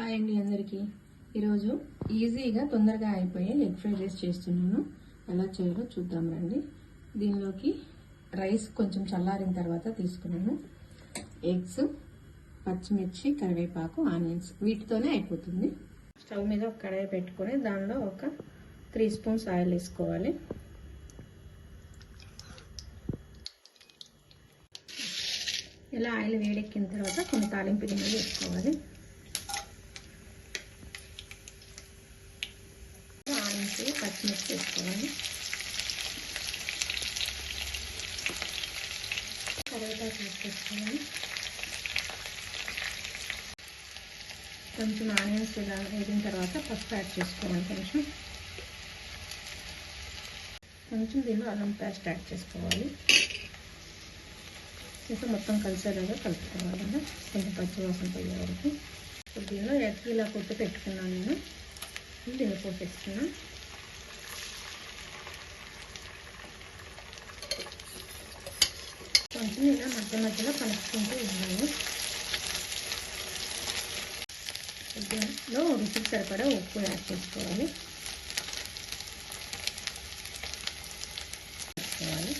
Hi అండి అందరికీ. ఈరోజు ఈజీగా తొందరగా అయిపోయే ఎగ్ ఫ్రైడ్ రైస్ చేస్తున్నాను. ఎలా చేయాలో చూద్దాం రండి. దీనిలోకి రైస్ కొంచెం చల్లారిన తర్వాత తీసుకున్నాను. ఎగ్స్ పచ్చిమిర్చి కరివేపాకు ఆనియన్స్ వీటితోనే అయిపోతుంది. స్టవ్ మీద ఒక కడాయి పెట్టుకొని దానిలో ఒక త్రీ స్పూన్స్ ఆయిల్ వేసుకోవాలి. ఇలా ఆయిల్ వేడెక్కిన తర్వాత కొన్ని తాలింపు గింజలు వేసుకోవాలి ఆనియన్స్ పచ్చిమిర్చి వేసుకోవాలి కరివేపాకు వేసుకోవాలి కొంచెం ఆనియన్స్ ఇలా వేగిన తర్వాత పసుపు యాడ్ చేసుకోవాలి కొంచెం. కొంచెం దీనిలో అల్లం పేస్ట్ యాడ్ చేసుకోవాలి. ఇంకా మొత్తం కలిసేలాగా కలుపుకోవాలి కొంచెం పచ్చివాసన పోయే వరకు. ఇప్పుడు దీనిలో ఎగ్ ఇలా కొట్టి పెట్టుకున్నాను నేను. దీన్ని పోసేసుకున్నాను కొంచెం ఇలా మధ్య మధ్యలో కలుపుకుంటూ ఉన్నాను దీనిలో రుచికి సరిపడా ఉప్పు యాడ్ చేసుకోవాలి చేసుకోవాలి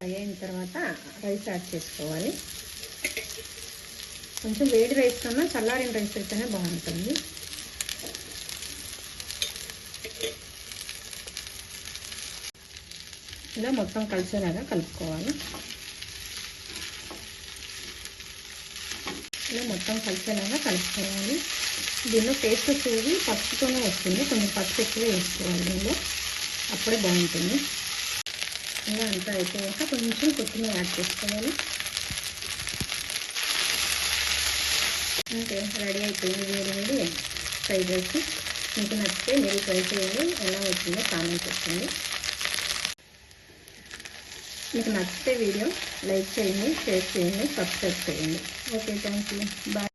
అయిన తర్వాత రైస్ యాడ్ చేసుకోవాలి కొంచెం వేడి రైస్ కన్నా చల్లారిన రైస్ అయితేనే బాగుంటుంది ఇలా మొత్తం కలిసేలాగా కలుపుకోవాలి. ఇలా మొత్తం కలిసేలాగా కలుపుకోవాలి. దీనిలో టేస్ట్ వచ్చేది పసుపుతోనే వస్తుంది. కొంచెం పసుపు ఎక్కువ వేసుకోవాలి దీనిలో. అప్పుడే బాగుంటుంది. ఇలా అంతా అయిపోయాక కొంచెం కొత్తిమీర యాడ్ చేసుకోవాలి. అంటే రెడీ అయిపోయింది. వేడి వేడి ఫ్రైడ్ రైస్. మీకు నచ్చితే మీరు ట్రై చేయండి ఎలా వచ్చిందో కామెంట్ చేయండి. మీకు నచ్చితే వీడియో లైక్ చేయండి షేర్ చేయండి సబ్స్క్రైబ్ చేయండి. Okay thank you bye.